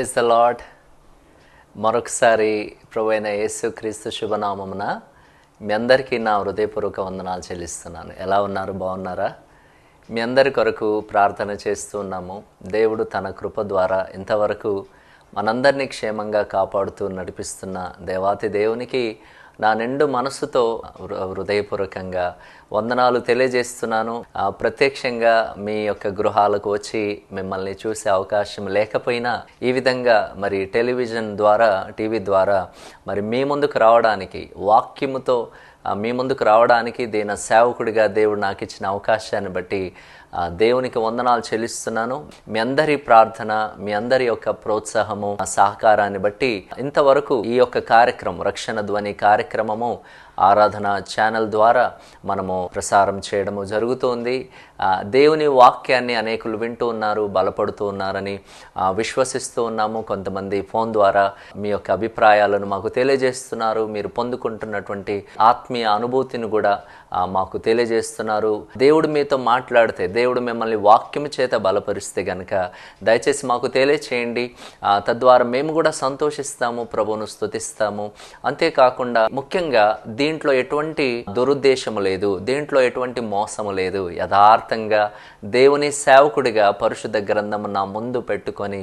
Praise the lord మరొకసారి ప్రొవైన యేసు క్రీస్తు శుభనామమున మీ అందరికీ నా హృదయపూర్వక వందనాలు చెల్లిస్తున్నాను. ఎలా ఉన్నారు? బాగున్నారా? మీ అందరి కొరకు ప్రార్థన చేస్తూ ఉన్నాము. దేవుడు తన కృప ద్వారా ఇంతవరకు మనందరినీ క్షేమంగా కాపాడుతూ నడిపిస్తున్న దేవాతి దేవునికి నా నిండు మనసుతో హృదయపూర్వకంగా వందనాలు తెలియజేస్తున్నాను. ప్రత్యక్షంగా మీ యొక్క గృహాలకు వచ్చి మిమ్మల్ని చూసే అవకాశం లేకపోయినా ఈ విధంగా మరి టెలివిజన్ ద్వారా టీవీ ద్వారా మరి మీ ముందుకు రావడానికి వాక్యముతో మీ ముందుకు రావడానికి దీని సేవకుడిగా దేవుడు నాకు ఇచ్చిన అవకాశాన్ని బట్టి దేవునికి వందనాలు చెల్లిస్తున్నాను. మీ అందరి ప్రార్థన మీ అందరి యొక్క ప్రోత్సాహము సహకారాన్ని బట్టి ఇంతవరకు ఈ యొక్క కార్యక్రమం రక్షణ ధ్వని కార్యక్రమము ఆరాధన ఛానల్ ద్వారా మనము ప్రసారం చేయడము జరుగుతోంది. దేవుని వాక్యాన్ని అనేకులు వింటూ ఉన్నారు బలపడుతూ ఉన్నారని విశ్వసిస్తూ ఉన్నాము. కొంతమంది ఫోన్ ద్వారా మీ యొక్క అభిప్రాయాలను మాకు తెలియజేస్తున్నారు. మీరు పొందుకుంటున్నటువంటి ఆత్మ ఆత్మీయ అనుభూతిని కూడా మాకు తెలియజేస్తున్నారు. దేవుడు మీతో మాట్లాడితే దేవుడు మిమ్మల్ని వాక్యము చేత బలపరిస్తే గనక దయచేసి మాకు తెలియచేయండి. తద్వారా మేము కూడా సంతోషిస్తాము ప్రభువును స్తుతిస్తాము. అంతేకాకుండా ముఖ్యంగా దీంట్లో ఎటువంటి దురుద్దేశము లేదు దీంట్లో ఎటువంటి మోసము లేదు. యథార్థంగా దేవుని సేవకుడిగా పరిశుద్ధ గ్రంథము నా ముందు పెట్టుకొని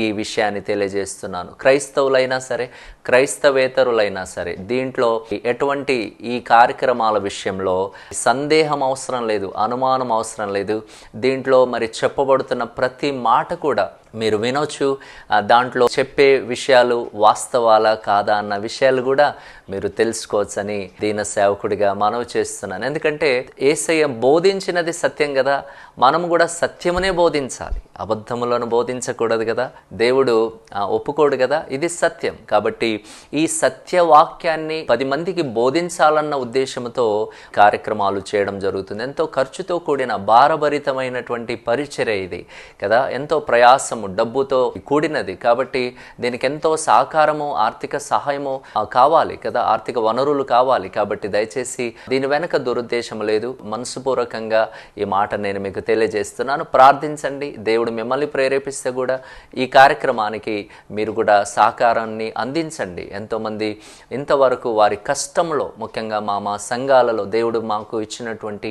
ఈ విషయాన్ని తెలియజేస్తున్నాను. క్రైస్తవులైనా సరే క్రైస్తవేతరులైనా సరే దీంట్లో ఎటువంటి ఈ కార్యక్రమాల విషయంలో సందేహం అవసరం లేదు అనుమానం అవసరం లేదు. దీంట్లో మరి చెప్పబడుతున్న ప్రతి మాట కూడా మీరు వినొచ్చు. దాంట్లో చెప్పే విషయాలు వాస్తవాలా కాదా అన్న విషయాలు కూడా మీరు తెలుసుకోవచ్చని దీన సేవకుడిగా మనవి చేస్తున్నాను. ఎందుకంటే ఏసయ్య బోధించినది సత్యం కదా. మనం కూడా సత్యమునే బోధించాలి. అబద్ధములను బోధించకూడదు కదా. దేవుడు ఒప్పుకోడు కదా. ఇది సత్యం. కాబట్టి ఈ సత్యవాక్యాన్ని పది మందికి బోధించాలన్న ఉద్దేశంతో కార్యక్రమాలు చేయడం జరుగుతుంది. ఎంతో ఖర్చుతో కూడిన భారభరితమైనటువంటి పరిచర్య ఇది కదా. ఎంతో ప్రయాసం విశ్వాసము డబ్బుతో కూడినది. కాబట్టి దీనికి ఎంతో సహకారము ఆర్థిక సహాయము కావాలి కదా. ఆర్థిక వనరులు కావాలి. కాబట్టి దయచేసి దీని వెనక దురుద్దేశం లేదు. మనసుపూర్వకంగా ఈ మాట నేను మీకు తెలియజేస్తున్నాను. ప్రార్థించండి. దేవుడు మిమ్మల్ని ప్రేరేపిస్తే కూడా ఈ కార్యక్రమానికి మీరు కూడా సహకారాన్ని అందించండి. ఎంతోమంది ఇంతవరకు వారి కష్టంలో ముఖ్యంగా మా మా సంఘాలలో దేవుడు మాకు ఇచ్చినటువంటి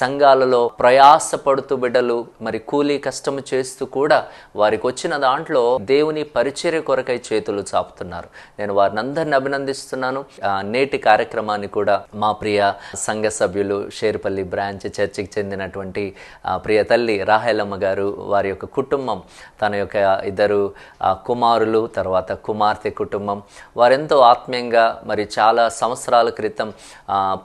సంఘాలలో ప్రయాసపడుతూ బిడ్డలు మరి కూలీ కష్టము చేస్తూ కూడా వారికి వచ్చిన దాంట్లో దేవుని పరిచర్య కొరకై చేతులు చాపుతున్నారు. నేను వారిని అందరిని అభినందిస్తున్నాను. నేటి కార్యక్రమాన్ని కూడా మా ప్రియ సంఘ సభ్యులు షేర్పల్లి బ్రాంచ్ చర్చికి చెందినటువంటి ప్రియ తల్లి రాహేలమ్మ గారు వారి యొక్క కుటుంబం తన యొక్క ఇద్దరు కుమారులు తర్వాత కుమార్తె కుటుంబం. వారెంతో ఆత్మీయంగా మరి చాలా సంవత్సరాల క్రితం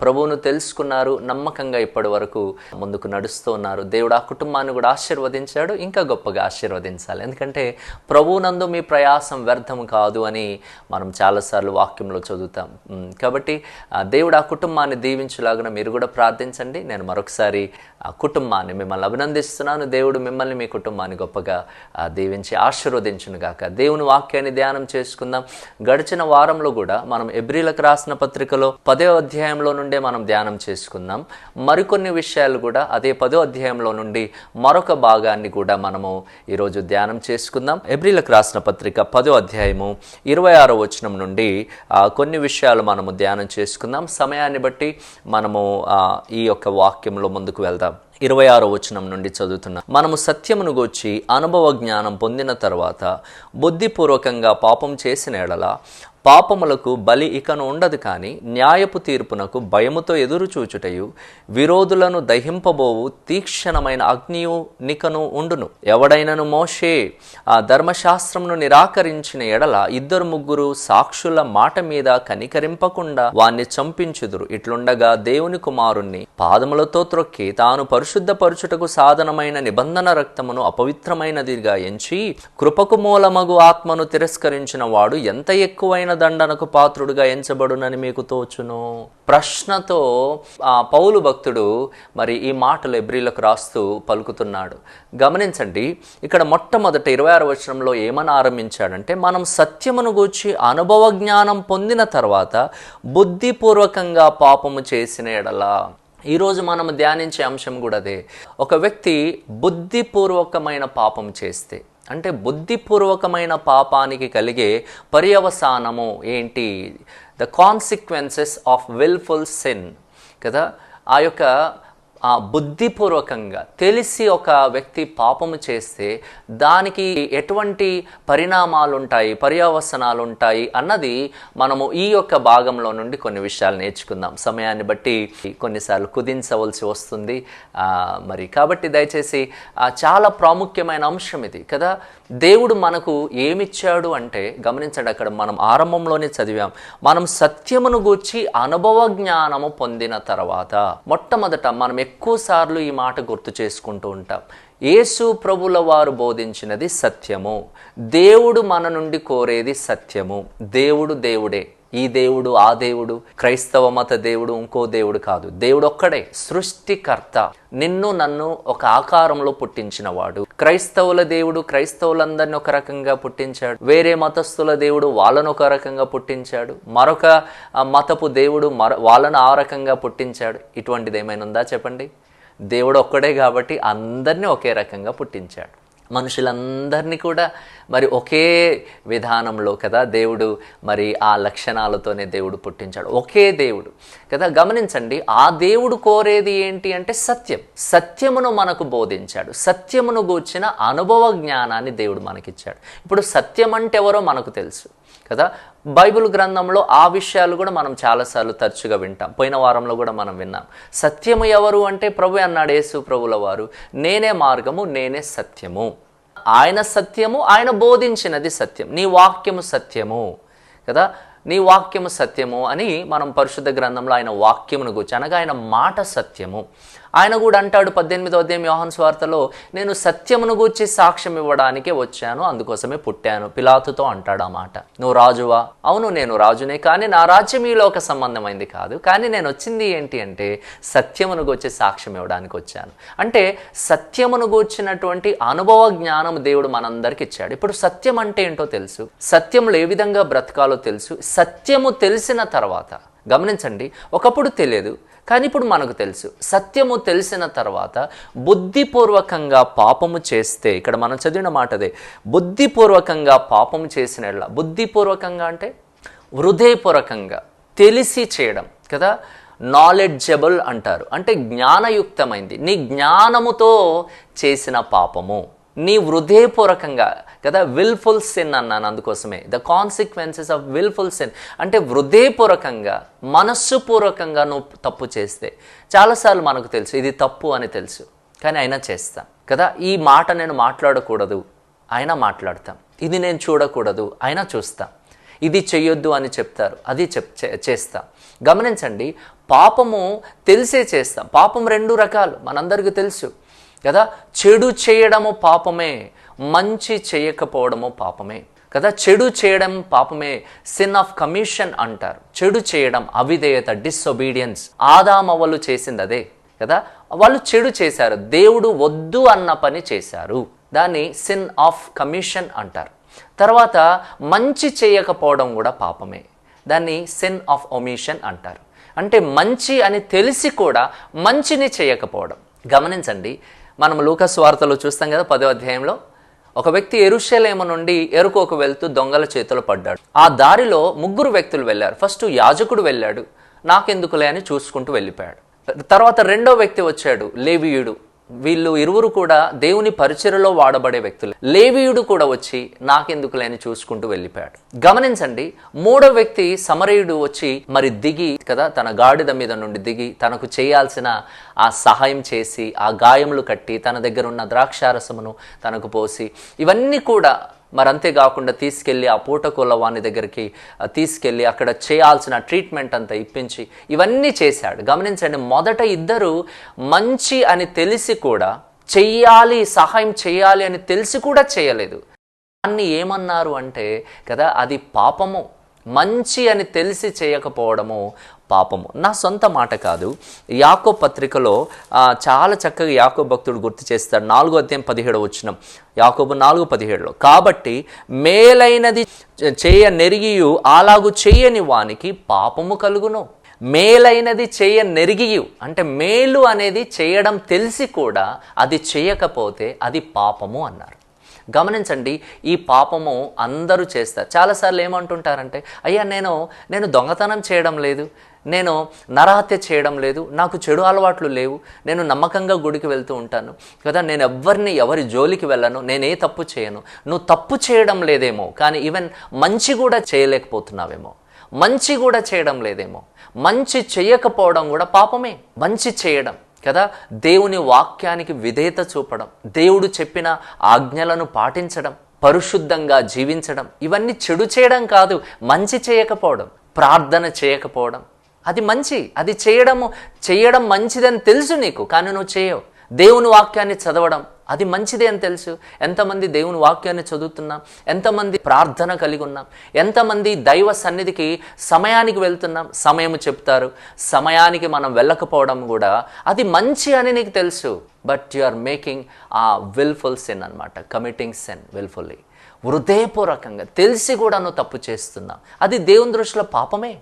ప్రభువును తెలుసుకున్నారు నమ్మకంగా ఇప్పటి వరకు ముందుకు నడుస్తూ ఉన్నారు. దేవుడు ఆ కుటుంబాన్ని కూడా ఆశీర్వదించాడు ఇంకా గొప్పగా ఆశీర్వదించారు ప్రయాసాలు ఎందుకంటే ప్రభువునందు మీ ప్రయాసం వ్యర్థం కాదు అని మనం చాలాసార్లు వాక్యంలో చదువుతాం. కాబట్టి దేవుడు ఆ కుటుంబాన్ని దీవించులాగున మీరు కూడా ప్రార్థించండి. నేను మరొకసారి ఆ కుటుంబాన్ని మిమ్మల్ని అభినందిస్తున్నాను. దేవుడు మిమ్మల్ని మీ కుటుంబాన్ని గొప్పగా దీవించి ఆశీర్వదించును గాక దేవుని వాక్యాన్ని ధ్యానం చేసుకుందాం. గడిచిన వారంలో కూడా మనం ఎబ్రిలకు రాసిన పత్రికలో పదో అధ్యాయంలో నుండే మనం ధ్యానం చేసుకుందాం. మరికొన్ని విషయాలు కూడా అదే పదో అధ్యాయంలో నుండి మరొక భాగాన్ని కూడా మనము ఈరోజు ధ్యానం ధ్యానం చేసుకుందాం. ఎబ్రిలకు రాసిన పత్రిక పదో అధ్యాయము ఇరవై ఆరో వచనం నుండి కొన్ని విషయాలు మనము ధ్యానం చేసుకుందాం. సమయాన్ని బట్టి మనము ఈ యొక్క వాక్యంలో ముందుకు వెళ్దాం. ఇరవై ఆరో వచనం నుండి చదువుతున్నాం. మనము సత్యమును గూర్చి అనుభవ జ్ఞానం పొందిన తర్వాత బుద్ధిపూర్వకంగా పాపం చేసిన ఎడల పాపములకు బలి ఇకను ఉండదు కానీ న్యాయపు తీర్పునకు భయముతో ఎదురు చూచుటయు విరోధులను దహింపబోవు తీక్షణమైన అగ్నియు నికను ఉండును. ఎవడైనను మోషే ఆ ధర్మశాస్త్రమును నిరాకరించిన ఎడల ఇద్దరు ముగ్గురు సాక్షుల మాట మీద కనికరింపకుండా వాణ్ణి చంపించుదురు. ఇట్లుండగా దేవుని కుమారుణ్ణి పాదములతో త్రొక్కి తాను పరిశుద్ధపరచుటకు సాధనమైన నిబంధన రక్తమును అపవిత్రమైనదిగా ఎంచి కృపకు మూలమగు ఆత్మను తిరస్కరించిన వాడు ఎంత ఎక్కువైన దండనకు పాత్రుడుగా ఎంచబడునని మీకు తోచును. ప్రశ్నతో ఆ పౌలు భక్తుడు మరి ఈ మాటలు ఎబ్రిలకు రాస్తూ పలుకుతున్నాడు. గమనించండి ఇక్కడ మొట్టమొదట ఇరవై ఆరు వచనంలో ఏమని ఆరంభించాడంటే మనం సత్యమును గూర్చి అనుభవ జ్ఞానం పొందిన తర్వాత బుద్ధిపూర్వకంగా పాపము చేసిన ఎడలా. ఈరోజు మనం ధ్యానించే అంశం కూడా అదే ఒక వ్యక్తి బుద్ధిపూర్వకమైన పాపం చేస్తే అంటే బుద్ధిపూర్వకమైన పాపానికి కలిగే పర్యవసానము ఏంటి? The consequences of wilful sin కదా? ఆ యొక్క ఆ బుద్ధిపూర్వకంగా తెలిసి ఒక వ్యక్తి పాపము చేస్తే దానికి ఎటువంటి పరిణామాలు ఉంటాయి పర్యవసనాలు ఉంటాయి అన్నది మనము ఈ యొక్క భాగంలో నుండి కొన్ని విషయాలు నేర్చుకుందాం. సమయాన్ని బట్టి కొన్నిసార్లు కుదించవలసి వస్తుంది. మరి కాబట్టి దయచేసి చాలా ప్రాముఖ్యమైన అంశం ఇది కదా? దేవుడు మనకు ఏమిచ్చాడు అంటే గమనించండి అక్కడ మనం ఆరంభంలోనే చదివాం. మనం సత్యమును గూర్చి అనుభవ జ్ఞానము పొందిన తర్వాత మొట్టమొదట మనం ఎక్కువ సార్లు ఈ మాట గుర్తు చేసుకుంటూ ఉంటాం. యేసు ప్రభుల వారు బోధించినది సత్యము. దేవుడు మన నుండి కోరేది సత్యము. దేవుడు దేవుడే. ఈ దేవుడు ఆ దేవుడు క్రైస్తవ మత దేవుడు ఇంకో దేవుడు కాదు. దేవుడు ఒక్కడే సృష్టికర్త. నిన్ను నన్ను ఒక ఆకారంలో పుట్టించినవాడు. క్రైస్తవుల దేవుడు క్రైస్తవులందరిని ఒక రకంగా పుట్టించాడు. వేరే మతస్థుల దేవుడు వాళ్ళను ఒక రకంగా పుట్టించాడు. మరొక మతపు దేవుడు మర వాళ్ళను ఆ రకంగా పుట్టించాడు. ఇటువంటిది ఏమైనా ఉందా చెప్పండి? దేవుడు ఒక్కడే కాబట్టి అందరినీ ఒకే రకంగా పుట్టించాడు. మనుషులందరినీ కూడా మరి ఒకే విధానంలో కదా దేవుడు మరి ఆ లక్షణాలతోనే దేవుడు పుట్టించాడు. ఒకే దేవుడు. కదా గమనించండి ఆ దేవుడు కోరేది ఏంటి అంటే సత్యం. సత్యమును మనకు బోధించాడు. సత్యమును గూర్చిన అనుభవ జ్ఞానాన్ని దేవుడు మనకిచ్చాడు. ఇప్పుడు సత్యం అంటే ఎవరో మనకు తెలుసు. కదా బైబిల్ గ్రంథంలో ఆ విషయాలు కూడా మనం చాలాసార్లు తరచుగా వింటాం. పోయిన వారంలో కూడా మనం విన్నాం. సత్యము ఎవరు అంటే ప్రభు అన్నాడు యేసు ప్రభుల వారు నేనే మార్గము నేనే సత్యము. ఆయన సత్యము ఆయన బోధించినది సత్యం నీ వాక్యము సత్యము కదా? నీ వాక్యము సత్యము అని మనం పరిశుద్ధ గ్రంథంలో ఆయన వాక్యమును గురించి అనగా ఆయన మాట సత్యము. ఆయన కూడా అంటాడు పద్దెనిమిదో అధ్యాయం యోహన్ స్వార్తలో నేను సత్యమును గూర్చి సాక్ష్యం ఇవ్వడానికే వచ్చాను అందుకోసమే పుట్టాను. పిలాతుతో అంటాడు ఆ మాట. నువ్వు రాజువా? అవును నేను రాజునే కానీ నా రాజ్యం ఈ లోక సంబంధమైంది కాదు. కానీ నేను వచ్చింది ఏంటి అంటే సత్యమును గూర్చి సాక్ష్యం ఇవ్వడానికి వచ్చాను. అంటే సత్యమును గూర్చినటువంటి అనుభవ జ్ఞానం దేవుడు మనందరికి ఇచ్చాడు. ఇప్పుడు సత్యం అంటే ఏంటో తెలుసు. సత్యములు ఏ విధంగా బ్రతకాలో తెలుసు. సత్యము తెలిసిన తర్వాత గమనించండి ఒకప్పుడు తెలియదు కానీ ఇప్పుడు మనకు తెలుసు. సత్యము తెలిసిన తర్వాత బుద్ధిపూర్వకంగా పాపము చేస్తే ఇక్కడ మనం చదివిన మాట అదే బుద్ధిపూర్వకంగా పాపము చేసిన బుద్ధిపూర్వకంగా అంటే హృదయపూర్వకంగా తెలిసి చేయడం కదా నాలెడ్జబుల్ అంటారు. అంటే జ్ఞానయుక్తమైంది. నీ జ్ఞానముతో చేసిన పాపము. నీ హృదయపూర్వకంగా కదా విల్ఫుల్ సిన్ అన్నాను అందుకోసమే. The consequences of wilful sin అంటే హృదయపూర్వకంగా మనస్సుపూర్వకంగా నువ్వు తప్పు చేస్తే. చాలాసార్లు మనకు తెలుసు ఇది తప్పు అని తెలుసు. కానీ అయినా చేస్తాం. కదా ఈ మాట నేను మాట్లాడకూడదు. అయినా మాట్లాడతాం. ఇది నేను చూడకూడదు. అయినా చూస్తాం. ఇది చెయ్యొద్దు అని చెప్తారు. అది చెప్ చే- చేస్తాం. గమనించండి పాపము తెలిసే చేస్తాం. పాపం రెండు రకాలు. మనందరికీ తెలుసు. కదా? చెడు చేయడము పాపమే మంచి చేయకపోవడము పాపమే. కదా? చెడు చేయడం పాపమే సిన్ ఆఫ్ కమిషన్ అంటారు. చెడు చేయడం అవిధేయత డిస్ఒబీడియన్స్ ఆదామవ్వలు చేసింది అదే కదా? వాళ్ళు చెడు చేశారు. దేవుడు వద్దు అన్న పని చేశారు. దాన్ని సిన్ ఆఫ్ కమిషన్ అంటారు. తర్వాత మంచి చేయకపోవడం కూడా పాపమే. దాన్ని సిన్ ఆఫ్ ఒమిషన్ అంటారు. అంటే మంచి అని తెలిసి కూడా మంచిని చేయకపోవడం. గమనించండి మనం లూకస్ వార్తలో చూస్తాం కదా పదో అధ్యాయంలో. ఒక వ్యక్తి ఎరుషలేము నుండి ఎరుకోకు వెళ్తూ దొంగల చేతిలో పడ్డాడు. ఆ దారిలో ముగ్గురు వ్యక్తులు వెళ్ళారు. ఫస్ట్ యాజకుడు వెళ్ళాడు. నాకెందుకులే అని చూసుకుంటూ వెళ్ళిపోయాడు. తర్వాత రెండో వ్యక్తి వచ్చాడు లేవియుడు. వీళ్ళు ఇరువురు కూడా దేవుని పరిచయలో వాడబడే వ్యక్తులు. లేవీయుడు కూడా వచ్చి నాకెందుకు లేని చూసుకుంటూ వెళ్ళిపోయాడు. గమనించండి మూడో వ్యక్తి సమరయుడు వచ్చి మరి దిగి కదా తన గాడిద మీద నుండి దిగి తనకు చేయాల్సిన ఆ సహాయం చేసి ఆ గాయములు కట్టి తన దగ్గర ఉన్న ద్రాక్షారసమును తనకు పోసి ఇవన్నీ కూడా మరి అంతేకాకుండా తీసుకెళ్ళి ఆ పూటకోళ్ళ వాని దగ్గరికి తీసుకెళ్ళి అక్కడ చేయాల్సిన ట్రీట్మెంట్ అంతా ఇప్పించి ఇవన్నీ చేశాడు. గమనించండి మొదట ఇద్దరు మంచి అని తెలిసి కూడా చెయ్యాలి సహాయం చేయాలి అని తెలిసి కూడా చేయలేదు. దాన్ని ఏమన్నారు అంటే కదా అది పాపము. మంచి అని తెలిసి చేయకపోవడము పాపము. నా సొంత మాట కాదు. యాకో పత్రికలో చాలా చక్కగా యాకో భక్తుడు గుర్తు చేస్తాడు. నాలుగో అధ్యాయం పదిహేడు వచ్చిన యాకోబు నాలుగు పదిహేడులో కాబట్టి మేలైనది చేయ నెరిగియు అలాగు చేయని వానికి పాపము కలుగును. మేలైనది చేయ నెరిగియు అంటే మేలు అనేది చేయడం తెలిసి కూడా అది చేయకపోతే అది పాపము అన్నారు. గమనించండి ఈ పాపము అందరూ చేస్తారు. చాలాసార్లు ఏమంటుంటారంటే అయ్యా నేను నేను దొంగతనం చేయడం లేదు. నేను నరహత్య చేయడం లేదు నాకు చెడు అలవాట్లు లేవు నేను నమ్మకంగా గుడికి వెళ్తూ ఉంటాను. కదా నేను ఎవరిని ఎవరి జోలికి వెళ్ళను నేనే తప్పు చేయను. నువ్వు తప్పు చేయడం లేదేమో కానీ ఈవెన్ మంచి కూడా చేయలేకపోతున్నావేమో. మంచి కూడా చేయడం లేదేమో. మంచి చేయకపోవడం కూడా పాపమే. మంచి చేయడం కదా దేవుని వాక్యానికి విధేయత చూపడం దేవుడు చెప్పిన ఆజ్ఞలను పాటించడం పరిశుద్ధంగా జీవించడం ఇవన్నీ చెడు చేయడం కాదు మంచి చేయకపోవడం ప్రార్థన చేయకపోవడం అది మంచి అది చేయడము చేయడం మంచిదని తెలుసు నీకు కానీ నువ్వు చేయవు. దేవుని వాక్యాన్ని చదవడం అది మంచిదే అని తెలుసు. ఎంతమంది దేవుని వాక్యాన్ని చదువుతున్నాం ఎంతమంది ప్రార్థన కలిగి ఉన్నాం ఎంతమంది దైవ సన్నిధికి సమయానికి వెళ్తున్నాం సమయం చెప్తారు. సమయానికి మనం వెళ్ళకపోవడం కూడా అది మంచి అని నీకు తెలుసు. But you are making a wilful sin అనమాట కమిటింగ్ సెన్ విల్ఫుల్లీ హృదయపూర్వకంగా తెలిసి కూడా నువ్వు తప్పు చేస్తున్నావు. అది దేవుని దృష్టిలో పాపమే.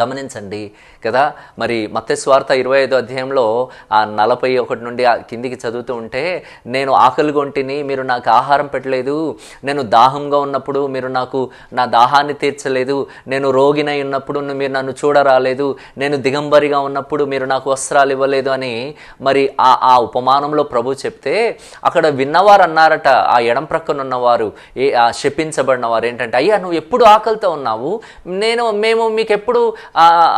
గమనించండి కదా. మరి మత్స్వార్త ఇరవై ఐదో అధ్యాయంలో ఆ నలభై ఒకటి నుండి ఆ కిందికి చదువుతూ ఉంటే నేను ఆకలిగొంటిని మీరు నాకు ఆహారం పెట్టలేదు. నేను దాహంగా ఉన్నప్పుడు మీరు నాకు నా దాహాన్ని తీర్చలేదు. నేను రోగినై ఉన్నప్పుడు మీరు నన్ను చూడరాలేదు. నేను దిగంబరిగా ఉన్నప్పుడు మీరు నాకు వస్త్రాలు ఇవ్వలేదు అని మరి ఆ ఆ ఉపమానంలో ప్రభు చెప్తే అక్కడ విన్నవారు అన్నారట ఆ ఎడం ప్రక్కన ఉన్నవారు ఏ ఆ శపించబడిన వారు. ఏంటంటే అయ్యా నువ్వు ఎప్పుడు ఆకలితో ఉన్నావు? నేను మేము మీకు ఎప్పుడు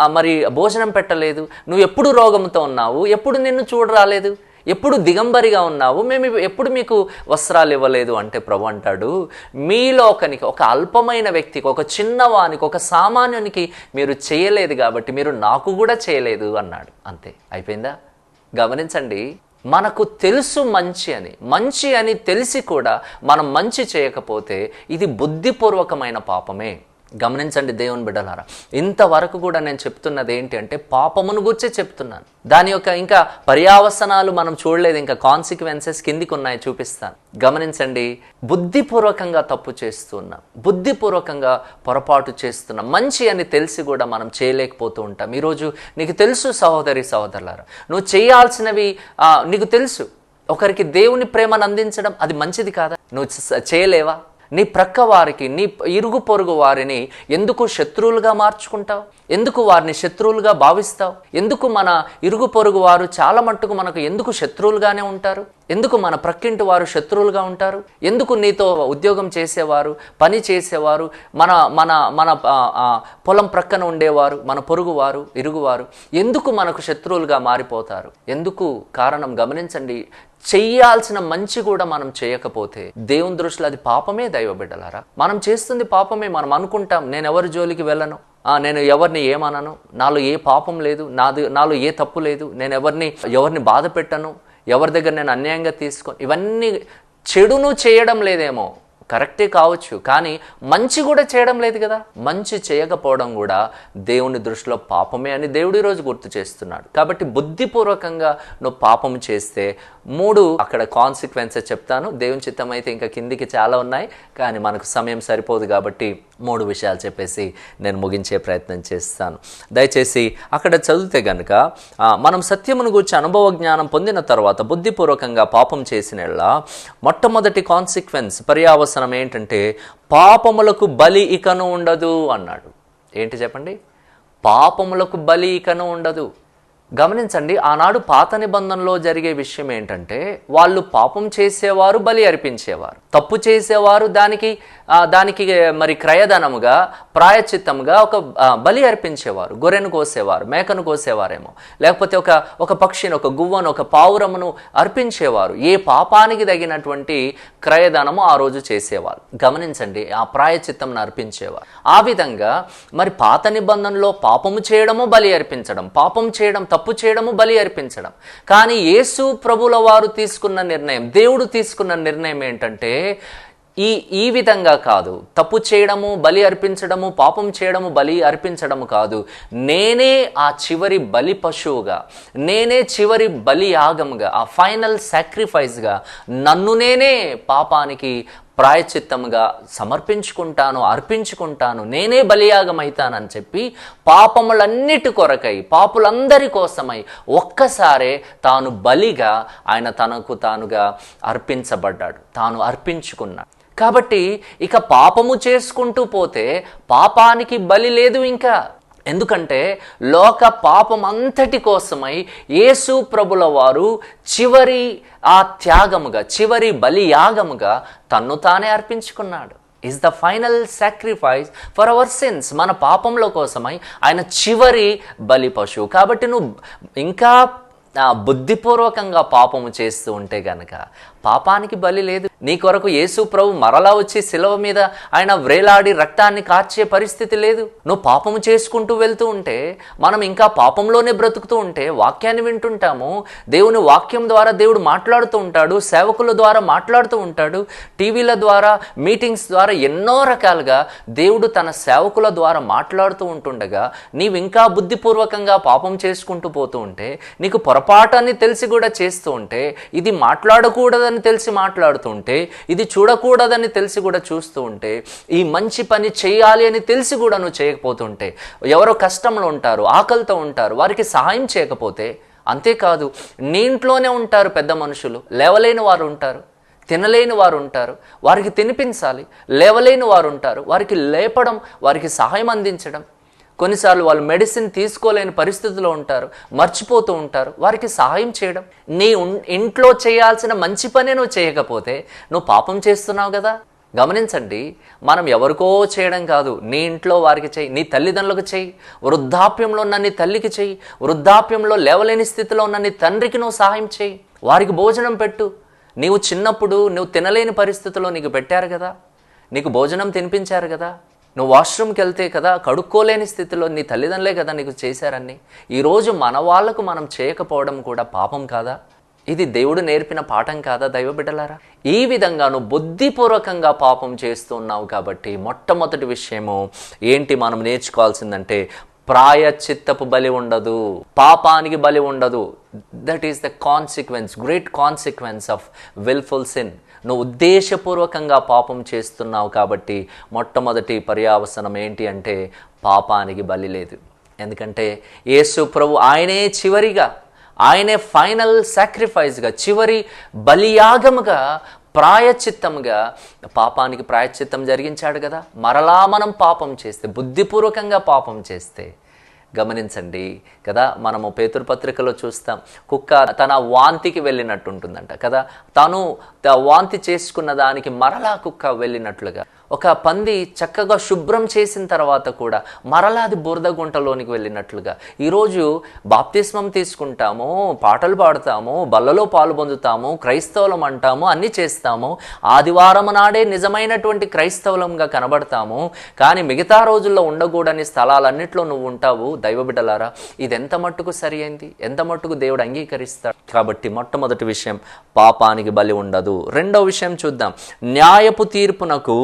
మరి భోజనం పెట్టలేదు. నువ్వు ఎప్పుడు రోగంతో ఉన్నావు? ఎప్పుడు నిన్ను చూడరాలేదు ఎప్పుడు దిగంబరిగా ఉన్నావు? మేము ఎప్పుడు మీకు వస్త్రాలు ఇవ్వలేదు అంటే ప్రభు అంటాడు మీలో ఒకనికి ఒక అల్పమైన వ్యక్తికి ఒక చిన్నవానికి ఒక సామాన్యునికి మీరు చేయలేదు కాబట్టి మీరు నాకు కూడా చేయలేదు అన్నాడు. అంతే. అయిపోయిందా? గమనించండి. మనకు తెలుసు మంచి అని. మంచి అని తెలిసి కూడా మనం మంచి చేయకపోతే ఇది బుద్ధిపూర్వకమైన పాపమే. గమనించండి దేవుని బిడ్డలారా. ఇంతవరకు కూడా నేను చెప్తున్నది ఏంటి అంటే పాపమును గుర్చే చెప్తున్నాను. దాని యొక్క ఇంకా పర్యావసనాలు మనం చూడలేదు ఇంకా కాన్సిక్వెన్సెస్ కిందికి ఉన్నాయి చూపిస్తాను. గమనించండి బుద్ధిపూర్వకంగా తప్పు చేస్తున్నాం బుద్ధిపూర్వకంగా పొరపాటు చేస్తున్నాం మంచి అని తెలిసి కూడా మనం చేయలేకపోతూ ఉంటాం. ఈరోజు నీకు తెలుసు సహోదరి సహోదరులారా. నువ్వు చేయాల్సినవి నీకు తెలుసు. ఒకరికి దేవుని ప్రేమను అందించడం అది మంచిది కాదా? నువ్వు చేయలేవా? నీ ప్రక్క వారికి నీ ఇరుగు పొరుగు వారిని ఎందుకు శత్రువులుగా మార్చుకుంటావు? ఎందుకు వారిని శత్రువులుగా భావిస్తావు? ఎందుకు మన ఇరుగు పొరుగు వారు చాలా మట్టుకు మనకు ఎందుకు శత్రువులుగానే ఉంటారు? ఎందుకు మన ప్రక్కింటి వారు శత్రువులుగా ఉంటారు? ఎందుకు నీతో ఉద్యోగం చేసేవారు పని చేసేవారు మన మన మన పొలం ప్రక్కన ఉండేవారు మన పొరుగువారు ఇరుగువారు ఎందుకు మనకు శత్రువులుగా మారిపోతారు? ఎందుకు కారణం గమనించండి. చెయ్యాల్సిన మంచి కూడా మనం చేయకపోతే దేవుని దృష్టిలో అది పాపమే దైవ బిడ్డలారా? మనం చేస్తుంది పాపమే మనం అనుకుంటాం నేను ఎవరి జోలికి వెళ్ళను? నేను ఎవరిని ఏమనను? నాలో ఏ పాపం లేదు నాది నాలో ఏ తప్పు లేదు నేను ఎవరిని ఎవరిని బాధ పెట్టను? ఎవరి దగ్గర నేను అన్యాయంగా తీసుకోను ఇవన్నీ చెడును చేయడం లేదేమో. కరెక్టే కావచ్చు కానీ మంచి కూడా చేయడం లేదు కదా? మంచి చేయకపోవడం కూడా దేవుని దృష్టిలో పాపమే అని దేవుడు ఈరోజు గుర్తు చేస్తున్నాడు. కాబట్టి బుద్ధిపూర్వకంగా నువ్వు పాపం చేస్తే మూడు అక్కడ కాన్సిక్వెన్సెస్ చెప్తాను. దేవుని చిత్తం అయితే ఇంకా కిందికి చాలా ఉన్నాయి. కానీ మనకు సమయం సరిపోదు కాబట్టి మూడు విషయాలు చెప్పేసి నేను ముగించే ప్రయత్నం చేస్తాను. దయచేసి అక్కడ చదివితే గనుక మనం సత్యమును గురించి అనుభవ జ్ఞానం పొందిన తర్వాత బుద్ధిపూర్వకంగా పాపం చేసిన మొట్టమొదటి కాన్సిక్వెన్స్ పర్యావసనం ఏంటంటే పాపములకు బలి ఇకను ఉండదు అన్నాడు. ఏంటి చెప్పండి? పాపములకు బలి ఇకను ఉండదు. గమనించండి ఆనాడు పాత నిబంధనలో జరిగే విషయం ఏంటంటే వాళ్ళు పాపం చేసేవారు బలి అర్పించేవారు. తప్పు చేసేవారు దానికి దానికి మరి క్రయధనముగా ప్రాయచిత్తంగా ఒక బలి అర్పించేవారు గొర్రెను కోసేవారు మేకను కోసేవారేమో. లేకపోతే ఒక ఒక పక్షిని ఒక గువ్వను ఒక పావురమును అర్పించేవారు. ఏ పాపానికి తగినటువంటి క్రయధనము ఆ రోజు చేసేవారు. గమనించండి ఆ ప్రాయచిత్తంను అర్పించేవారు. ఆ విధంగా మరి పాత నిబంధనలో పాపము చేయడము బలి అర్పించడం పాపం చేయడం తప్పు చేయడము బలి అర్పించడం. కానీ యేసు ప్రభుల వారు తీసుకున్న నిర్ణయం దేవుడు తీసుకున్న నిర్ణయం ఏంటంటే ఈ ఈ విధంగా కాదు. తప్పు చేయడము బలి అర్పించడము పాపం చేయడము బలి అర్పించడము కాదు. నేనే ఆ చివరి బలి పశువుగా నేనే చివరి బలి యాగముగా ఆ ఫైనల్ సాక్రిఫైస్గా నన్ను నేనే పాపానికి ప్రాయచిత్తంగా సమర్పించుకుంటాను అర్పించుకుంటాను నేనే బలియాగమైతానని చెప్పి పాపములన్నిటి కొరకై పాపులందరి కోసమై ఒక్కసారే తాను బలిగా ఆయన తనకు తానుగా అర్పించబడ్డాడు తాను అర్పించుకున్నాడు. కాబట్టి ఇక పాపము చేసుకుంటూ పోతే పాపానికి బలి లేదు ఇంకా. ఎందుకంటే లోక పాపం అంతటి కోసమై యేసు ప్రభుల వారు చివరి ఆ త్యాగముగా చివరి బలియాగముగా తన్ను తానే అర్పించుకున్నాడు. Is the final sacrifice for our sins మన పాపంలో కోసమై ఆయన చివరి బలి పశువు. కాబట్టి నువ్వు ఇంకా బుద్ధిపూర్వకంగా పాపము చేస్తూ ఉంటే గనక పాపానికి బలి లేదు. నీ కొరకు యేసు ప్రభు మరలా వచ్చి శిలవ మీద ఆయన వ్రేలాడి రక్తాన్ని కార్చే పరిస్థితి లేదు. నువ్వు పాపము చేసుకుంటూ వెళ్తూ ఉంటే మనం ఇంకా పాపంలోనే బ్రతుకుతూ ఉంటే వాక్యాన్ని వింటుంటాము. దేవుని వాక్యం ద్వారా దేవుడు మాట్లాడుతూ ఉంటాడు సేవకుల ద్వారా మాట్లాడుతూ ఉంటాడు టీవీల ద్వారా మీటింగ్స్ ద్వారా ఎన్నో రకాలుగా దేవుడు తన సేవకుల ద్వారా మాట్లాడుతూ ఉంటుండగా నీవు ఇంకా బుద్ధిపూర్వకంగా పాపం చేసుకుంటూ పోతూ ఉంటే నీకు పొరపాటు అని తెలిసి కూడా చేస్తూ ఉంటే ఇది మాట్లాడకూడదని తెలిసి మాట్లాడుతుంటే ఇది చూడకూడదని తెలిసి కూడా చూస్తూ ఉంటే ఈ మంచి పని చేయాలి అని తెలిసి కూడా నువ్వు చేయకపోతుంటే ఎవరో కష్టంలో ఉంటారు ఆకలితో ఉంటారు వారికి సహాయం చేయకపోతే అంతేకాదు నీ ఇంట్లోనే ఉంటారు పెద్ద మనుషులు లేవలేని వారు ఉంటారు తినలేని వారు ఉంటారు వారికి తినిపించాలి లేవలేని వారు ఉంటారు వారికి లేపడం వారికి సహాయం అందించడం కొన్నిసార్లు వాళ్ళు మెడిసిన్ తీసుకోలేని పరిస్థితిలో ఉంటారు మర్చిపోతూ ఉంటారు. వారికి సహాయం చేయడం. నీ ఉన్- ఇంట్లో చేయాల్సిన మంచి పనే నువ్వు చేయకపోతే నువ్వు పాపం చేస్తున్నావు కదా. గమనించండి మనం ఎవరికో చేయడం కాదు. నీ ఇంట్లో వారికి చేయి నీ తల్లిదండ్రులకు చేయి. వృద్ధాప్యంలో ఉన్న నీ తల్లికి చేయి. వృద్ధాప్యంలో లేవలేని స్థితిలో ఉన్న నీ తండ్రికి నువ్వు సహాయం చేయి. వారికి భోజనం పెట్టు. నీవు చిన్నప్పుడు నువ్వు తినలేని పరిస్థితిలో నీకు పెట్టారు కదా. నీకు భోజనం తినిపించారు కదా. నువ్వు వాష్రూమ్కి వెళ్తే కదా కడుక్కోలేని స్థితిలో నీ తల్లిదండ్రులే కదా నీకు చేశారని ఈరోజు మన వాళ్ళకు మనం చేయకపోవడం కూడా పాపం కాదా? ఇది దేవుడు నేర్పిన పాఠం కాదా దైవ బిడ్డలారా ఈ విధంగా నువ్వు బుద్ధిపూర్వకంగా పాపం చేస్తున్నావు కాబట్టి మొట్టమొదటి విషయము ఏంటి మనం నేర్చుకోవాల్సిందంటే ప్రాయచిత్తపు బలి ఉండదు పాపానికి బలి ఉండదు. That is the consequence great consequence of wilful sin నువ్వు ఉద్దేశపూర్వకంగా పాపం చేస్తున్నావు కాబట్టి మొట్టమొదటి పర్యావసనం ఏంటి అంటే పాపానికి బలి లేదు. ఎందుకంటే యేసు ప్రభు ఆయనే చివరిగా ఆయనే ఫైనల్ సాక్రిఫైస్గా చివరి బలియాగముగా ప్రాయచిత్తంగా పాపానికి ప్రాయచిత్తం జరిగించాడు కదా. మరలా మనం పాపం చేస్తే బుద్ధిపూర్వకంగా పాపం చేస్తే గమనించండి కదా? మనము పేతురుపత్రికలో చూస్తాం కుక్క తన వాంతికి వెళ్ళినట్టు ఉంటుందంట కదా? తను త- వాంతి చేసుకున్న దానికి మరలా కుక్క వెళ్ళినట్లుగా ఒక పంది చక్కగా శుభ్రం చేసిన తర్వాత కూడా మరలా అది బురద గుంటలోనికి వెళ్ళినట్లుగా. ఈరోజు బాప్తిస్మం తీసుకుంటాము పాటలు పాడతాము బల్లలో పాలు పొందుతాము క్రైస్తవులం అంటాము అన్నీ చేస్తాము. ఆదివారం నాడే నిజమైనటువంటి క్రైస్తవులంగా కనబడతాము. కానీ మిగతా రోజుల్లో ఉండకూడని స్థలాలన్నింటిలో నువ్వు ఉంటావు. దైవబిడ్డలారా ఇది ఎంత మట్టుకు సరి అయింది? ఎంత మట్టుకు దేవుడు అంగీకరిస్తాడు? కాబట్టి మొట్టమొదటి విషయం పాపానికి బలి ఉండదు. రెండో విషయం చూద్దాం. న్యాయపు తీర్పునకు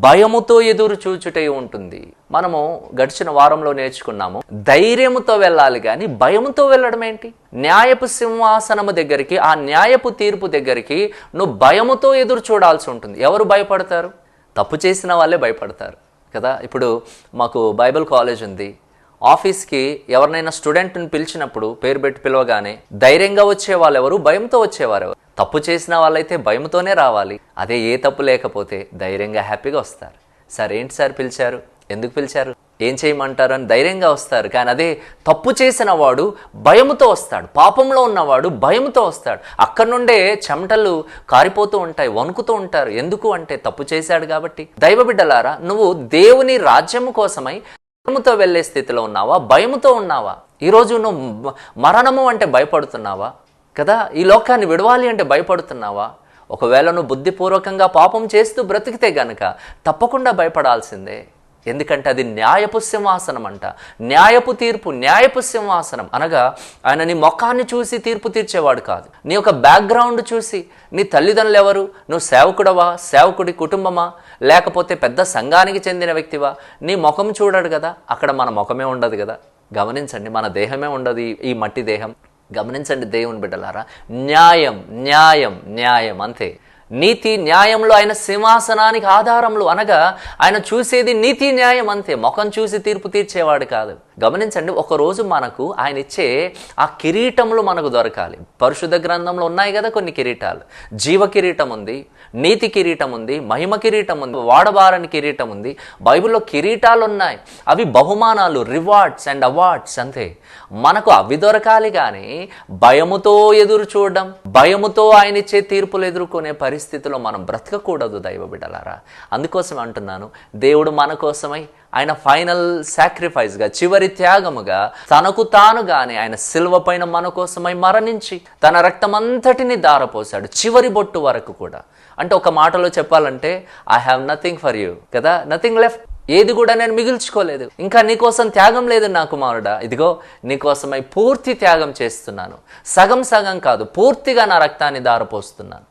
భయముతో ఎదురు చూచుటే ఉంటుంది. మనము గడిచిన వారంలో నేర్చుకున్నాము ధైర్యముతో వెళ్ళాలి కానీ భయముతో వెళ్ళడం ఏంటి? న్యాయపు సింహాసనము దగ్గరికి ఆ న్యాయపు తీర్పు దగ్గరికి నువ్వు భయముతో ఎదురు చూడాల్సి ఉంటుంది. ఎవరు భయపడతారు? తప్పు చేసిన వాళ్ళే భయపడతారు. కదా? ఇప్పుడు మాకు బైబిల్ కాలేజ్ ఉంది. ఆఫీస్కి ఎవరినైనా స్టూడెంట్ని పిలిచినప్పుడు పేరు పెట్టి పిలవగానే ధైర్యంగా వచ్చే వాళ్ళెవరు భయంతో వచ్చేవారు ఎవరు తప్పు చేసిన వాళ్ళైతే భయంతోనే రావాలి. అదే ఏ తప్పు లేకపోతే ధైర్యంగా హ్యాపీగా వస్తారు. సార్ ఏంటి సార్ పిలిచారు? ఎందుకు పిలిచారు? ఏం చేయమంటారు? అని ధైర్యంగా వస్తారు. కానీ అదే తప్పు చేసిన వాడు భయముతో వస్తాడు. పాపంలో ఉన్నవాడు భయముతో వస్తాడు. అక్కడ నుండే చెమటలు కారిపోతూ ఉంటాయి వణుకుతూ ఉంటారు. ఎందుకు అంటే తప్పు చేశాడు కాబట్టి. దైవ బిడ్డలారా నువ్వు దేవుని రాజ్యము కోసమై భయముతో వెళ్ళే స్థితిలో ఉన్నావా? భయముతో ఉన్నావా? ఈరోజు నువ్వు మరణము అంటే భయపడుతున్నావా? కదా? ఈ లోకాన్ని విడవాలి అంటే భయపడుతున్నావా? ఒకవేళ నువ్వు బుద్ధిపూర్వకంగా పాపం చేస్తూ బ్రతికితే గనక తప్పకుండా భయపడాల్సిందే. ఎందుకంటే అది న్యాయపు సింహాసనం అంట న్యాయపు తీర్పు న్యాయపు సింహాసనం. అనగా ఆయన నీ ముఖాన్ని చూసి తీర్పు తీర్చేవాడు కాదు. నీ యొక్క బ్యాక్గ్రౌండ్ చూసి నీ తల్లిదండ్రులు ఎవరు? నువ్వు సేవకుడవా? సేవకుడి కుటుంబమా? లేకపోతే పెద్ద సంఘానికి చెందిన వ్యక్తివా? నీ ముఖం చూడడు కదా. అక్కడ మన ముఖమే ఉండదు కదా. గమనించండి మన దేహమే ఉండదు ఈ- మట్టి దేహం. గమనించండి దేవుని బిడ్డలారా. న్యాయం న్యాయం న్యాయం అంతే. నీతి న్యాయంలో ఆయన సింహాసనానికి ఆధారములు అనగా ఆయన చూసేది నీతి న్యాయం అంతే. ముఖం చూసి తీర్పు తీర్చేవాడు కాదు. గమనించండి ఒక రోజు మనకు ఆయన ఇచ్చే ఆ కిరీటములు మనకు దొరకాలి. పరిశుద్ధ గ్రంథంలో ఉన్నాయి కదా కొన్ని కిరీటాలు. జీవ కిరీటం ఉంది నీతి కిరీటం ఉంది మహిమ కిరీటం ఉంది వాడబారని కిరీటం ఉంది. బైబిల్లో కిరీటాలు ఉన్నాయి. అవి బహుమానాలు రివార్డ్స్ అండ్ అవార్డ్స్ అంతే. మనకు అవి దొరకాలి కానీ భయముతో ఎదురు చూడడం భయముతో ఆయన ఇచ్చే తీర్పులు ఎదుర్కొనే పరిస్థితిలో మనం బ్రతకకూడదు దైవ బిడ్డలారా. అందుకోసం అంటున్నాను దేవుడు మన కోసమై ఆయన ఫైనల్ సాక్రిఫైస్గా చివరి త్యాగముగా తనకు తానుగానే ఆయన సిల్వ పైన మన కోసమై మరణించి తన రక్తమంతటిని దారపోశాడు చివరి బొట్టు వరకు కూడా. అంటే ఒక మాటలో చెప్పాలంటే I have nothing for you కదా? నథింగ్ లెఫ్ట్ ఏది కూడా నేను మిగిల్చుకోలేదు. ఇంకా నీకోసం త్యాగం లేదు నా కుమారుడా. ఇదిగో నీకోసమై పూర్తి త్యాగం చేస్తున్నాను. సగం సగం కాదు పూర్తిగా నా రక్తాన్ని దారపోస్తున్నాను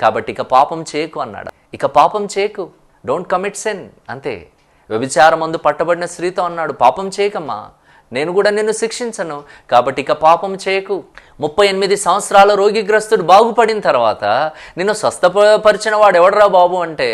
కాబట్టి ఇక పాపం చేయకు అన్నాడు. ఇక పాపం చేయకు. డోంట్ కమిట్ సెన్ అంతే. వ్యభిచారమందు పట్టబడిన స్త్రీతో అన్నాడు పాపం చేయకమ్మా నేను కూడా నిన్ను శిక్షించను. కాబట్టి ఇక పాపం చేయకు. ముప్పై ఎనిమిది సంవత్సరాల రోగిగ్రస్తుడు బాగుపడిన తర్వాత నిన్ను స్వస్థపరిచిన వాడు ఎవడరా బాబు అంటే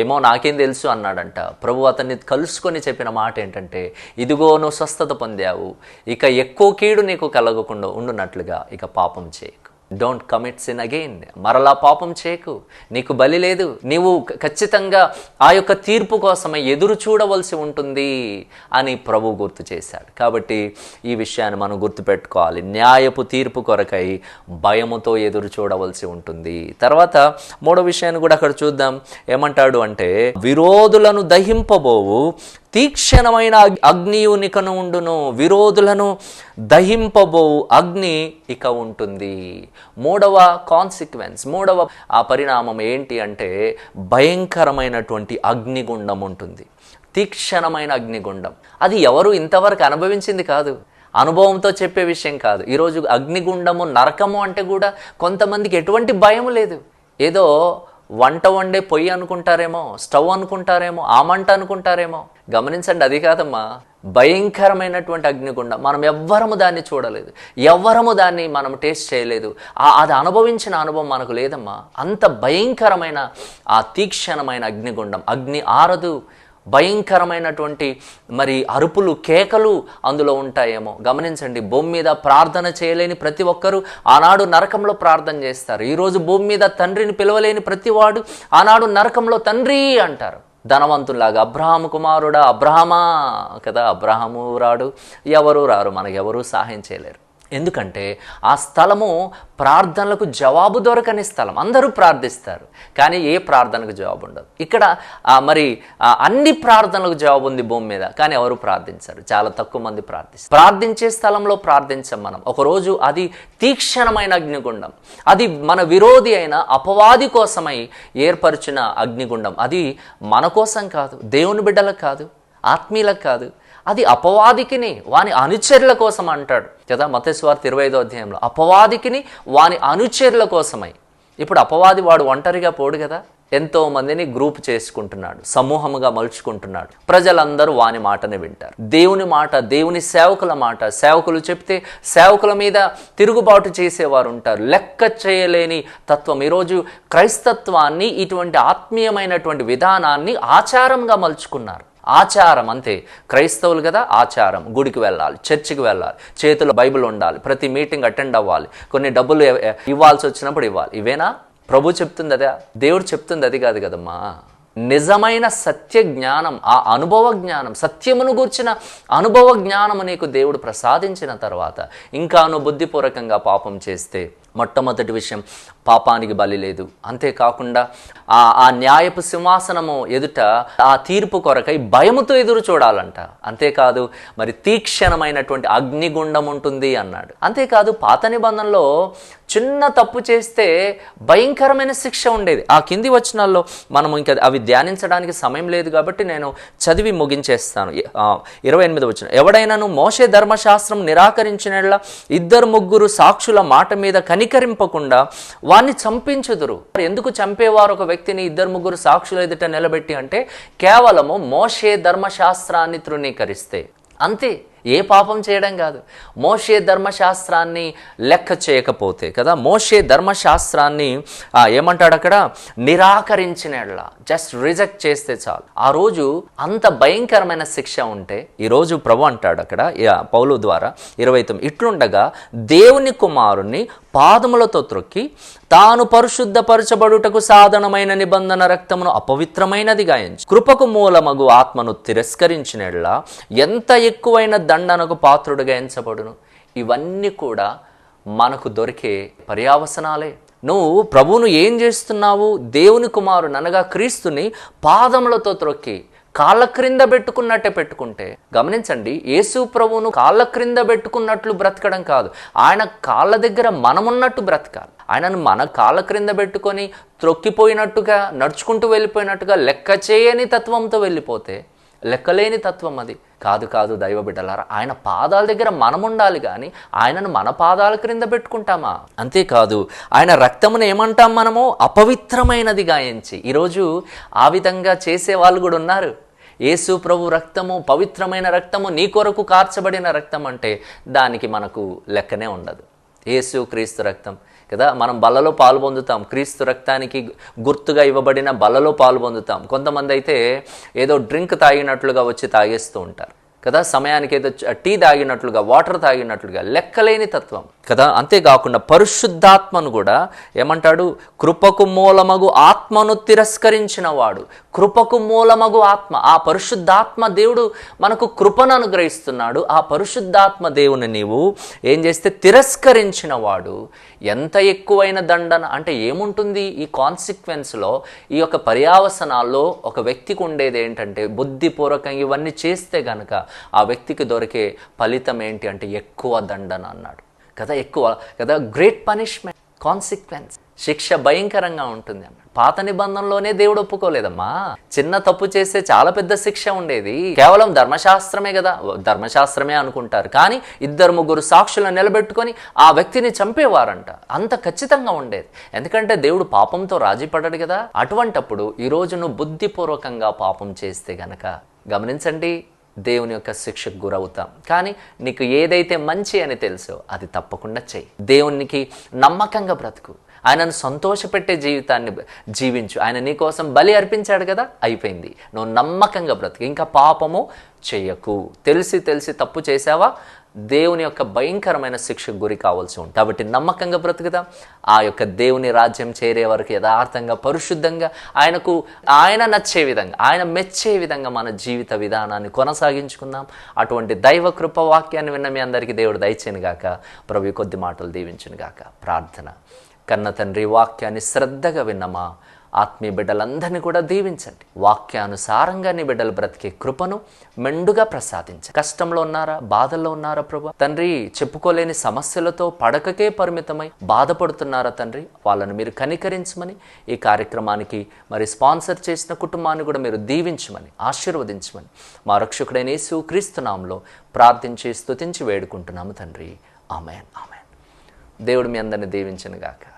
ఏమో నాకేం తెలుసు అన్నాడంట. ప్రభు అతన్ని కలుసుకొని చెప్పిన మాట ఏంటంటే ఇదిగో నువ్వు స్వస్థత పొందావు. ఇక ఎక్కువ కీడు నీకు కలగకుండా ఉండునట్లుగా ఇక పాపం చేయకు. డోంట్ కమిట్ సిన్ అగైన్ మరలా పాపం చేయకు. నీకు బలి లేదు. నీవు ఖచ్చితంగా ఆ యొక్క తీర్పు కోసమే ఎదురు చూడవలసి ఉంటుంది అని ప్రభు గుర్తు చేశాడు. కాబట్టి ఈ విషయాన్ని మనం గుర్తుపెట్టుకోవాలి. న్యాయపు తీర్పు కొరకై భయముతో ఎదురు చూడవలసి ఉంటుంది. తర్వాత మూడో విషయాన్ని కూడా అక్కడ చూద్దాం. ఏమంటాడు అంటే విరోధులను దహింపబోవు తీక్షణమైన అగ్నియునికను అగ్నియు నికను ఉండును విరోధులను దహింపబోవు అగ్ని ఇక ఉంటుంది. మూడవ కాన్సిక్వెన్స్ మూడవ ఆ పరిణామం ఏంటి అంటే భయంకరమైనటువంటి అగ్నిగుండం ఉంటుంది. తీక్షణమైన అగ్నిగుండం. అది ఎవరు ఇంతవరకు అనుభవించింది కాదు. అనుభవంతో చెప్పే విషయం కాదు. ఈరోజు అగ్నిగుండము నరకము అంటే కూడా కొంతమందికి ఎటువంటి భయం లేదు. ఏదో వంట వండే పొయ్యి అనుకుంటారేమో స్టవ్ అనుకుంటారేమో ఆ మంట అనుకుంటారేమో. గమనించండి అది కాదమ్మా. భయంకరమైనటువంటి అగ్నిగుండం. మనం ఎవ్వరము దాన్ని చూడలేదు. ఎవ్వరము దాన్ని మనం టేస్ట్ చేయలేదు. ఆ అది అనుభవించిన అనుభవం మనకు లేదమ్మా. అంత భయంకరమైన ఆ తీక్షణమైన అగ్నిగుండం. అగ్ని ఆరదు. భయంకరమైనటువంటి మరి అరుపులు కేకలు అందులో ఉంటాయేమో. గమనించండి భూమి మీద ప్రార్థన చేయలేని ప్రతి ఒక్కరూ ఆనాడు నరకంలో ప్రార్థన చేస్తారు. ఈరోజు భూమి మీద తండ్రిని పిలవలేని ప్రతివాడు ఆనాడు నరకంలో తండ్రి అంటారు. ధనవంతులాగా అబ్రహాము కుమారుడా అబ్రహమా కదా అబ్రహము రాడు ఎవరు రారు మనకు ఎవరు సహాయం చేయలేరు. ఎందుకంటే ఆ స్థలము ప్రార్థనలకు జవాబు దొరకని స్థలం. అందరూ ప్రార్థిస్తారు కానీ ఏ ప్రార్థనకు జవాబు ఉండదు. ఇక్కడ మరి అన్ని ప్రార్థనలకు జవాబు ఉంది భూమి మీద కానీ ఎవరు ప్రార్థించరు. చాలా తక్కువ మంది ప్రార్థిస్తారు. ప్రార్థించే స్థలంలో ప్రార్థించం మనం. ఒకరోజు అది తీక్షణమైన అగ్నిగుండం. అది మన విరోధి అయిన అపవాది కోసమై ఏర్పరిచిన అగ్నిగుండం. అది మన కోసం కాదు. దేవుని బిడ్డలకు కాదు. ఆత్మీయులకు కాదు. అది అపవాదికిని వాని అనుచరుల కోసం అంటాడు కదా మతేశ్వార్త ఇరవై ఐదో అధ్యాయంలో. అపవాదికిని వాని అనుచరుల కోసమై. ఇప్పుడు అపవాది వాడు ఒంటరిగా పోడు కదా ఎంతో మందిని గ్రూప్ చేసుకుంటున్నాడు సమూహముగా మలుచుకుంటున్నాడు. ప్రజలందరూ వాని మాటని వింటారు. దేవుని మాట దేవుని సేవకుల మాట సేవకులు చెప్తే సేవకుల మీద తిరుగుబాటు చేసేవారు ఉంటారు. లెక్క చేయలేని తత్వం. ఈరోజు క్రైస్తత్వాన్ని ఇటువంటి ఆత్మీయమైనటువంటి విధానాన్ని ఆచారంగా మలుచుకున్నారు. ఆచారం అంతే. క్రైస్తవులు కదా ఆచారం. గుడికి వెళ్ళాలి చర్చికి వెళ్ళాలి చేతిలో బైబిల్ ఉండాలి ప్రతి మీటింగ్ అటెండ్ అవ్వాలి కొన్ని డబ్బులు ఇవ్వాల్సి వచ్చినప్పుడు ఇవ్వాలి. ఇవేనా? ప్రభు చెప్తుంది అదే దేవుడు చెప్తుంది అది కాదు కదమ్మా. నిజమైన సత్య జ్ఞానం ఆ అనుభవ జ్ఞానం సత్యమును గూర్చిన అనుభవ జ్ఞానము నీకు దేవుడు ప్రసాదించిన తర్వాత ఇంకాను బుద్ధిపూర్వకంగా పాపం చేస్తే మొట్టమొదటి విషయం పాపానికి బలి లేదు. అంతేకాకుండా ఆ ఆ న్యాయపు సింహాసనము ఎదుట ఆ తీర్పు కొరకై భయముతో ఎదురు చూడాలంట. అంతేకాదు మరి తీక్షణమైనటువంటి అగ్నిగుండం ఉంటుంది అన్నాడు. అంతేకాదు పాత నిబంధనలో చిన్న తప్పు చేస్తే భయంకరమైన శిక్ష ఉండేది. ఆ కింది వచనాల్లో మనం ఇంకా అవి ధ్యానించడానికి సమయం లేదు కాబట్టి నేను చదివి ముగించేస్తాను. ఇరవై ఎనిమిది వచ్చిన ఎవడైనాను మోసే ధర్మశాస్త్రం నిరాకరించిన ఇద్దరు ముగ్గురు సాక్షుల మాట మీద కనికరింపకుండా వారిని చంపించుదురు. మరి ఎందుకు చంపేవారు ఒక వ్యక్తిని ఇద్దరు ముగ్గురు సాక్షుల ఎదుట నిలబెట్టి అంటే కేవలము మోషే ధర్మశాస్త్రాన్ని తృణీకరిస్తే. అంతే ఏ పాపం చేయడం కాదు. మోషే ధర్మశాస్త్రాన్ని లెక్క చేయకపోతే కదా మోషే ధర్మశాస్త్రాన్ని ఏమంటాడు అక్కడ? నిరాకరించినట్లా జస్ట్ రిజెక్ట్ చేస్తే చాలు. ఆ రోజు అంత భయంకరమైన శిక్ష ఉంటే ఈరోజు ప్రభు అంటాడు అక్కడ పౌలు ద్వారా ఇరవై తొమ్మిది ఇట్లుండగా దేవుని కుమారుణ్ణి పాదములతో త్రొక్కి తాను పరిశుద్ధపరచబడుటకు సాధనమైన నిబంధన రక్తమును అపవిత్రమైనది గాయించి. కృపకు మూలమగు ఆత్మను తిరస్కరించినట్లా ఎంత ఎక్కువైన దండనకు పాత్రుడు గాయించబడును? ఇవన్నీ కూడా మనకు దొరికే పర్యావసనాలే. నువ్వు ప్రభువును ఏం చేస్తున్నావు? దేవుని కుమారుని అనగా క్రీస్తుని పాదములతో త్రొక్కి కాళ్ళ క్రింద పెట్టుకున్నట్టే పెట్టుకుంటే గమనించండి యేసు ప్రభువును కాళ్ళ క్రింద పెట్టుకున్నట్లు బ్రతకడం కాదు. ఆయన కాళ్ళ దగ్గర మనమున్నట్టు బ్రతకాలి. ఆయనను మన కాళ్ళ క్రింద పెట్టుకొని త్రొక్కిపోయినట్టుగా నడుచుకుంటూ వెళ్ళిపోయినట్టుగా లెక్క చేయని తత్వంతో వెళ్ళిపోతే లెక్కలేని తత్వం అది. కాదు కాదు దైవ బిడ్డలారా ఆయన పాదాల దగ్గర మనం ఉండాలి కానీ ఆయనను మన పాదాల క్రింద పెట్టుకుంటామా? అంతేకాదు ఆయన రక్తమును ఏమంటాం మనము? అపవిత్రమైనది గాయించి ఈరోజు ఆ విధంగా చేసే వాళ్ళు కూడా ఉన్నారు. యేసు ప్రభు రక్తము పవిత్రమైన రక్తము నీ కొరకు కార్చబడిన రక్తం అంటే దానికి మనకు లెక్కనే ఉండదు. యేసు క్రీస్తు రక్తం కదా? మనం బలలో పాలు పొందుతాం. క్రీస్తు రక్తానికి గుర్తుగా ఇవ్వబడిన బలలో పాలు పొందుతాం. కొంతమంది అయితే ఏదో డ్రింక్ తాగినట్లుగా వచ్చి తాగేస్తూ ఉంటారు కదా? సమయానికి ఏదో టీ తాగినట్లుగా వాటర్ తాగినట్లుగా లెక్కలేని తత్వం కదా? అంతేకాకుండా పరిశుద్ధాత్మను కూడా ఏమంటాడు? కృపకు మూలమగు ఆత్మను తిరస్కరించిన వాడు కృపకు మూలమగు ఆత్మ. ఆ పరిశుద్ధాత్మ దేవుడు మనకు కృపను అనుగ్రహిస్తున్నాడు. ఆ పరిశుద్ధాత్మ దేవుని నీవు ఏం చేస్తే తిరస్కరించిన వాడు ఎంత ఎక్కువైన దండన అంటే ఏముంటుంది? ఈ కాన్సిక్వెన్స్లో ఈ యొక్క పర్యావసనాల్లో ఒక వ్యక్తికి ఉండేది ఏంటంటే బుద్ధిపూర్వకంగా ఇవన్నీ చేస్తే గనక ఆ వ్యక్తికి దొరికే ఫలితం ఏంటి అంటే ఎక్కువ దండన అన్నాడు. కదా ఎక్కువ కదా గ్రేట్ పనిష్మెంట్ కాన్సిక్వెన్స్ శిక్ష భయంకరంగా ఉంటుంది అన్నాడు. పాత నిబంధనలోనే దేవుడు ఒప్పుకోలేదమ్మా. చిన్న తప్పు చేస్తే చాలా పెద్ద శిక్ష ఉండేది. కేవలం ధర్మశాస్త్రమే కదా. ధర్మశాస్త్రమే అనుకుంటారు. కానీ ఇద్దరు ముగ్గురు సాక్షులను నిలబెట్టుకొని ఆ వ్యక్తిని చంపేవారంట. అంత ఖచ్చితంగా ఉండేది. ఎందుకంటే దేవుడు పాపంతో రాజీ కదా. అటువంటప్పుడు ఈ నువ్వు బుద్ధిపూర్వకంగా పాపం చేస్తే గనక గమనించండి దేవుని యొక్క శిక్షకు గురవుతాం. కానీ నీకు ఏదైతే మంచి అని తెలుసో అది తప్పకుండా చెయ్యి. దేవునికి నమ్మకంగా బ్రతుకు. ఆయనను సంతోషపెట్టే జీవితాన్ని జీవించు. ఆయన నీ కోసం బలి అర్పించాడు కదా అయిపోయింది. నువ్వు నమ్మకంగా బ్రతుకు. ఇంకా పాపము చేయకు. తెలిసి తెలిసి తప్పు చేసావా దేవుని యొక్క భయంకరమైన శిక్షకు గురి కావాల్సి ఉంటుంది. కాబట్టి నమ్మకంగా బ్రతుకుదాం. ఆ యొక్క దేవుని రాజ్యం చేరే వరకు యథార్థంగా పరిశుద్ధంగా ఆయనకు ఆయన నచ్చే విధంగా ఆయన మెచ్చే విధంగా మన జీవిత విధానాన్ని కొనసాగించుకుందాం. అటువంటి దైవ కృప వాక్యాన్ని విన్న మీ అందరికీ దేవుడు దయచేను గాక. ప్రభు కొద్ది మాటలు దీవించును గాక. ప్రార్థన. కన్న తండ్రి వాక్యాన్ని శ్రద్ధగా విన్నమా? ఆత్మీయ బిడ్డలందరినీ కూడా దీవించండి. వాక్యానుసారంగా నీ బిడ్డలు బ్రతికే కృపను మెండుగా ప్రసాదించండి. కష్టంలో ఉన్నారా? బాధల్లో ఉన్నారా ప్రభు? తండ్రి చెప్పుకోలేని సమస్యలతో పడకకే పరిమితమై బాధపడుతున్నారా తండ్రి? వాళ్ళను మీరు కనికరించమని ఈ కార్యక్రమానికి మరి స్పాన్సర్ చేసిన కుటుంబాన్ని కూడా మీరు దీవించమని ఆశీర్వదించమని మా రక్షకుడైన యేసు క్రీస్తునామంలో ప్రార్థించి స్తుతించి వేడుకుంటున్నాము తండ్రి. ఆమెన్. ఆమెన్. దేవుడు మీ అందరిని దీవించను గాక